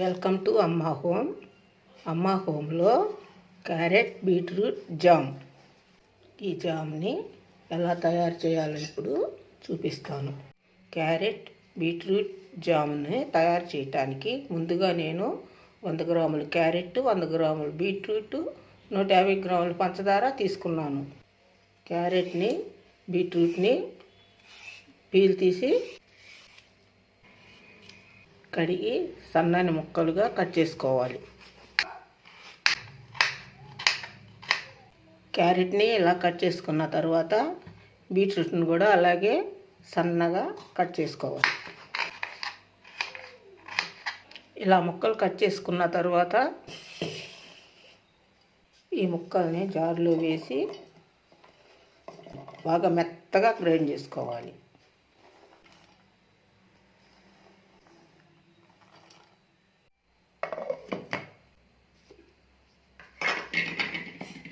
Welcome to అమ్మా home. అమ్మా హోమ్లో క్యారెట్ బీట్రూట్ జామ్. ఈ జామ్ని ఎలా తయారు చేయాలో ఇప్పుడు చూపిస్తాను. క్యారెట్ బీట్రూట్ జామ్ని తయారు చేయటానికి ముందుగా నేను వంద గ్రాములు క్యారెట్ వంద గ్రాములు బీట్రూట్ నూట యాభై గ్రాములు పంచదార తీసుకున్నాను. క్యారెట్ని బీట్రూట్ని పీల్ తీసి కడిగి సన్నని ముక్కలుగా కట్ చేసుకోవాలి. క్యారెట్ని ఇలా కట్ చేసుకున్న తర్వాత బీట్రూట్ని కూడా అలాగే సన్నగా కట్ చేసుకోవాలి. ఇలా ముక్కలు కట్ చేసుకున్న తర్వాత ఈ ముక్కల్ని జార్లో వేసి బాగా మెత్తగా గ్రైండ్ చేసుకోవాలి.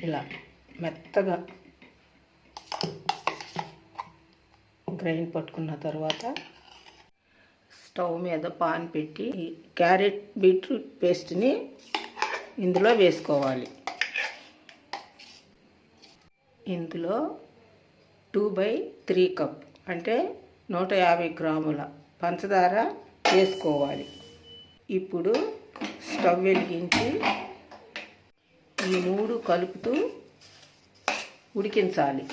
ఇలా మెత్తగా గ్రైండ్ పట్టుకున్న తర్వాత స్టవ్ మీద పాన్ పెట్టి క్యారెట్ బీట్రూట్ పేస్ట్ని ఇందులో వేసుకోవాలి. ఇందులో టూ బై త్రీ కప్ అంటే నూట యాభై గ్రాముల పంచదార వేసుకోవాలి. ఇప్పుడు స్టవ్ వెలిగించి ఈ మూడు కలుపుతూ ఉడికించాలి.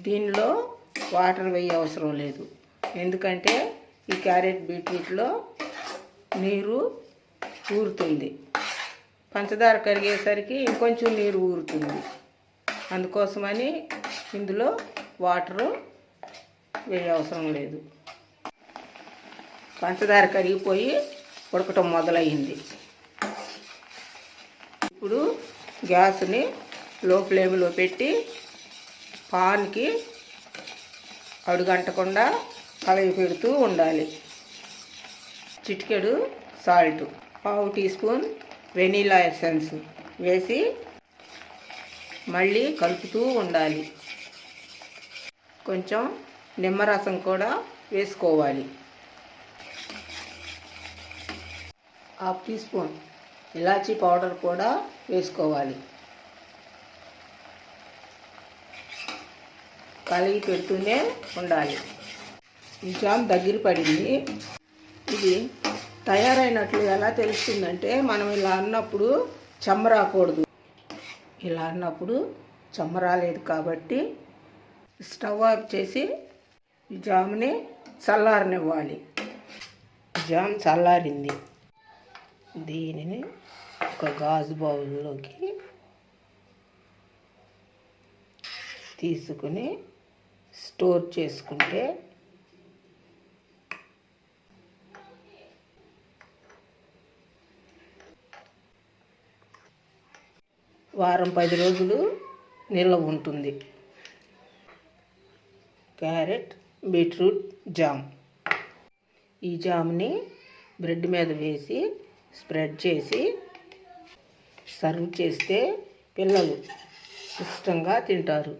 దీనిలో వాటర్ వేయ అవసరం లేదు. ఎందుకంటే ఈ క్యారెట్ బీట్రూట్లో నీరు ఊరుతుంది. పంచదార కరిగేసరికి ఇంకొంచెం నీరు ఊరుతుంది. అందుకోసమని ఇందులో వాటరు వేయ అవసరం లేదు. పంచదార కరిగిపోయి ఉడకటం మొదలయ్యింది. ఇప్పుడు గ్యాస్ని లో ఫ్లేమ్లో పెట్టి పాన్కి అడుగంటకుండా కలయి పెడుతూ ఉండాలి. చిటికెడు సాల్ట్ పావు టీ స్పూన్ వెనీలా ఎసెన్స్ వేసి మళ్ళీ కలుపుతూ ఉండాలి. కొంచెం నిమ్మరసం కూడా వేసుకోవాలి. హాఫ్ టీ స్పూన్ ఇలాచీ పౌడర్ కూడా వేసుకోవాలి. కలిగి పెడుతూనే ఉండాలి. ఈ జామ్ దగ్గర పడింది. ఇది తయారైనట్లు ఎలా తెలుస్తుందంటే మనం ఇలా అన్నప్పుడు చెమ్మరాకూడదు ఇలా అన్నప్పుడు చెమ్మరాలేదు కాబట్టి స్టవ్ ఆఫ్ చేసి ఈ జామ్ని చల్లారనివ్వాలి. జామ్ చల్లారింది. దీనిని ఒక గాజు బౌల్లోకి తీసుకుని స్టోర్ చేసుకుంటే వారం పది రోజులు నిల్వ ఉంటుంది. Carrot beetroot jam. ఈ జామ్ని బ్రెడ్ మీద వేసి స్ప్రెడ్ చేసి సర్వ్ చేస్తే పిల్లలు ఇష్టంగా తింటారు.